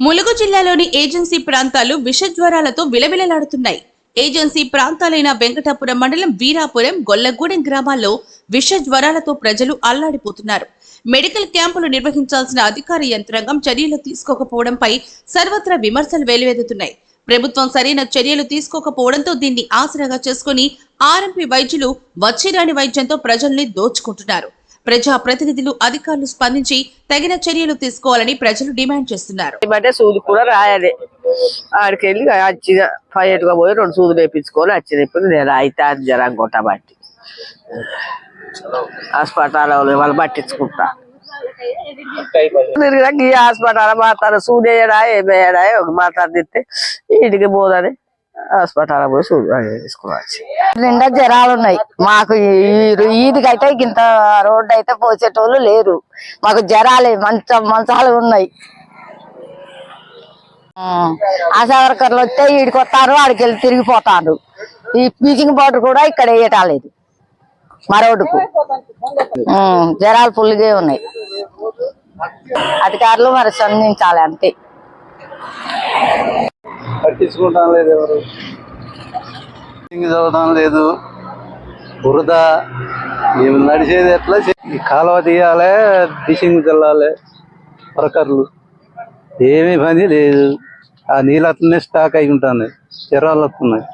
ములుగు జిల్లాలోని ఏజెన్సీ ప్రాంతాలు విషజ్వరాలతో విలవిలలాడుతున్నాయి. ఏజెన్సీ ప్రాంతాలైన వెంకటాపురం మండలం వీరాపురం గొల్లగూడెం గ్రామాల్లో విష జ్వరాలతో ప్రజలు అల్లాడిపోతున్నారు. మెడికల్ క్యాంపులు నిర్వహించాల్సిన అధికార యంత్రాంగం చర్యలు తీసుకోకపోవడంపై సర్వత్రా విమర్శలు వెలువెదుతున్నాయి ప్రభుత్వం సరైన చర్యలు తీసుకోకపోవడంతో దీన్ని ఆసరాగా చేసుకుని ఆర్ఎంపీ వైద్యులు వచ్చిరాని వైద్యంతో ప్రజల్ని దోచుకుంటున్నారు. ప్రజా ప్రతినిధులు అధికారులు స్పందించి తగిన చర్యలు తీసుకోవాలని ప్రజలు డిమాండ్ చేస్తున్నారు. సూది కూడా రాయాలి. ఆడికి వెళ్ళి వచ్చిన ఫైట్గా పోయి రెండు సూదులు వేయించుకొని వచ్చిన ఇప్పుడు నేను అయితే అది జరం బట్టి. హాస్పిటల్ వాళ్ళు పట్టించుకుంటా. తిరిగినాక ఈ హాస్పిటల్ మాట్లాడు సూదేయడా వేయడా ఏమేయడా ఒక మాట్లాడితే ఇంటికి పోదని హాస్పిటల్ పోయి వేసుకోవచ్చు నిండా జ్వరాలు ఉన్నాయి. మాకు ఈ- అయితే ఇంత రోడ్డు అయితే పోసేటోళ్ళు లేరు. మాకు జ్వరాలు మంచ మంచాలు ఉన్నాయి. ఆశా వర్కర్లు వస్తే ఈడికి వస్తారు ఆడికి వెళ్ళి తిరిగిపోతారు. ఈ పీకింగ్ పౌడర్ కూడా ఇక్కడ వేయటాలేదు. మా రోడ్డుకు. జ్వరాలు ఫుల్గా ఉన్నాయి. అధికారులు మరి స్పందించాలి అంతే. పట్టించుకుంటాం లేదు ఎవరు? సింగ్ చదవడం లేదు. బురద. మేము నడిచేది ఎట్లా ఈ కాలువ తీయాలి డిషింగ్ చల్లాలి. వర్కర్లు. ఏమీ పని లేదు. ఆ నీళ్ళు అట్లనే స్టాక్ అయి ఉంటుంది. జ్వరాలు వస్తున్నాయి.